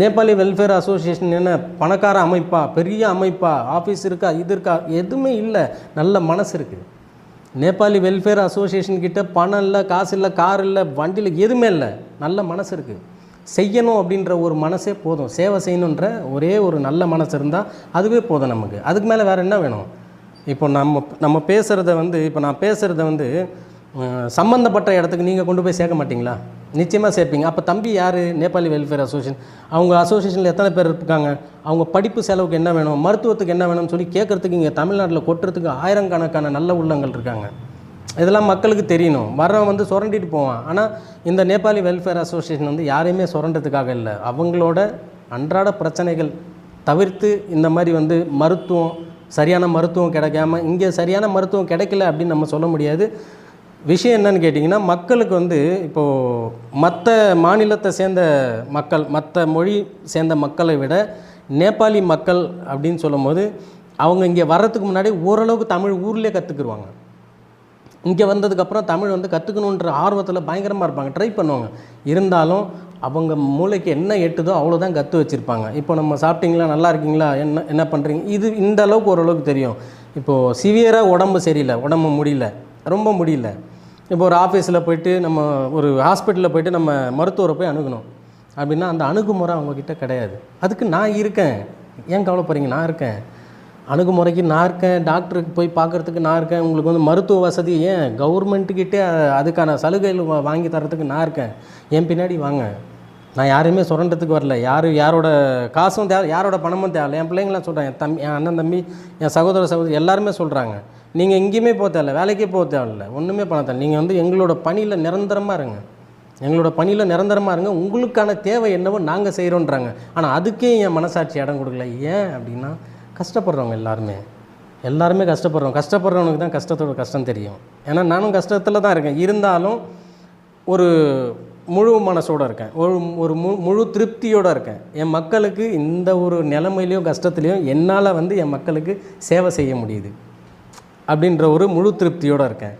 Nepali welfare association என்ன? பணக்கார அமைப்பா? பெரிய அமைப்பா? ஆஃபீஸ் இருக்கா? இது இருக்கா? எதுவுமே இல்லை. நல்ல மனசு இருக்குது நேபாளி வெல்ஃபேர் அசோசியேஷன் கிட்ட பணம் இல்லை காசு இல்லை கார் இல்லை வண்டியில் எதுவுமே இல்லை. நல்ல மனசு இருக்குது செய்யணும் அப்படின்ற ஒரு மனசே போதும். சேவை செய்யணுன்ற ஒரே ஒரு நல்ல மனசு இருந்தால் அதுவே போதும் நமக்கு. அதுக்கு மேலே வேறு என்ன வேணும்? இப்போ நம்ம நம்ம பேசுகிறத வந்து இப்போ நான் பேசுகிறத வந்து சம்மந்தப்பட்ட இடத்துக்கு நீங்கள் கொண்டு போய் சேர்க்க மாட்டிங்களா? நிச்சயமாக சேர்ப்பீங்க. அப்போ தம்பி யார்? நேபாளி வெல்ஃபேர் அசோசியேஷன் அவங்க அசோசியேஷனில் எத்தனை பேர் இருக்காங்க? அவங்க படிப்பு செலவுக்கு என்ன வேணும்? மருத்துவத்துக்கு என்ன வேணும்னு சொல்லி கேட்குறதுக்கு இங்கே தமிழ்நாட்டில் கொட்டுறதுக்கு ஆயிரக்கணக்கான நல்ல உள்ளங்கள் இருக்காங்க. இதெல்லாம் மக்களுக்கு தெரியணும். வர்றவன் வந்து சுரண்டிட்டு போவான். ஆனால் இந்த நேபாளி வெல்ஃபேர் அசோசியேஷன் வந்து யாரையுமே சுரண்டதுக்காக இல்லை. அவங்களோட அன்றாட பிரச்சனைகள் தவிர்த்து இந்த மாதிரி வந்து மருத்துவம் சரியான மருத்துவம் கிடைக்காம இங்கே சரியான மருத்துவம் கிடைக்கல அப்படின்னு நம்ம சொல்ல முடியாது. விஷயம் என்னன்னு கேட்டிங்கன்னா மக்களுக்கு வந்து இப்போது மற்ற மாநிலத்தை சேர்ந்த மக்கள் மற்ற மொழி சேர்ந்த மக்களை விட நேபாளி மக்கள் அப்படின்னு சொல்லும்போது அவங்க இங்கே வர்றதுக்கு முன்னாடி ஓரளவுக்கு தமிழ் ஊர்லேயே கற்றுக்குருவாங்க இங்கே வந்ததுக்கப்புறம் தமிழ் வந்து கற்றுக்கணுன்ற ஆர்வத்தில் பயங்கரமாக இருப்பாங்க ட்ரை பண்ணுவாங்க. இருந்தாலும் அவங்க மூளைக்கு என்ன எட்டுதோ அவ்வளோதான் கற்று வச்சுருப்பாங்க. இப்போ நம்ம சாப்பிட்டீங்களா நல்லா இருக்கீங்களா என்ன என்ன பண்ணுறீங்க இது இந்த அளவுக்கு ஓரளவுக்கு தெரியும். இப்போது சிவியராக உடம்பு சரியில்லை உடம்பு முடியல ரொம்ப முடியல. இப்போ ஒரு ஆஃபீஸில் போயிட்டு நம்ம ஒரு ஹாஸ்பிட்டலில் போயிட்டு நம்ம மருத்துவரை போய் அணுகணும். அப்படின்னா அந்த அணுகுமுறை அவங்கக்கிட்ட கிடையாது. அதுக்கு நான் இருக்கேன். ஏன் கவலைப்படுறீங்க? நான் இருக்கேன். அணுகுமுறைக்கு நான் இருக்கேன். டாக்டருக்கு போய் பார்க்குறதுக்கு நான் இருக்கேன். உங்களுக்கு வந்து மருத்துவ வசதி ஏன்? கவர்மெண்ட்டுக்கிட்டே அதுக்கான சலுகைகள் வாங்கி தரத்துக்கு நான் இருக்கேன். என் பின்னாடி வாங்க. நான் யாரையுமே சுரண்டத்துக்கு வரல. யார் யாரோட காசும் தேவை யாரோட பணமும் தேவை என் பிள்ளைங்களாம் சொல்கிறேன் என் தம்பி என் அண்ணன் தம்பி என் சகோதர சகோதரி எல்லாருமே சொல்கிறாங்க நீங்கள் எங்கேயுமே போக தேவையில்ல வேலைக்கே போக தேவையில்ல. ஒன்றுமே பண்ண தேவை நீங்கள் வந்து எங்களோட பணியில் நிரந்தரமாக இருங்க. எங்களோட பணியில் நிரந்தரமாக இருங்க. உங்களுக்கான தேவை என்னவோ நாங்கள் செய்கிறோன்றாங்க ஆனால் அதுக்கே என் மனசாட்சி இடம் கொடுக்கல. ஏன் அப்படின்னா கஷ்டப்படுறவங்க எல்லாருமே. எல்லாருமே கஷ்டப்படுறோம் கஷ்டப்படுறவனுக்கு தான் கஷ்டத்தோட கஷ்டம் தெரியும். ஏன்னா நானும் கஷ்டத்தில் தான் இருக்கேன். இருந்தாலும் ஒரு முழு மனசோடு இருக்கேன். ஒரு ஒரு மு முழு திருப்தியோடு இருக்கேன். என் மக்களுக்கு இந்த ஒரு நிலைமையிலையும் கஷ்டத்துலேயும் என்னால் வந்து என் மக்களுக்கு சேவை செய்ய முடியுது. அப்படின்ற ஒரு முழு திருப்தியோடு இருக்கேன்.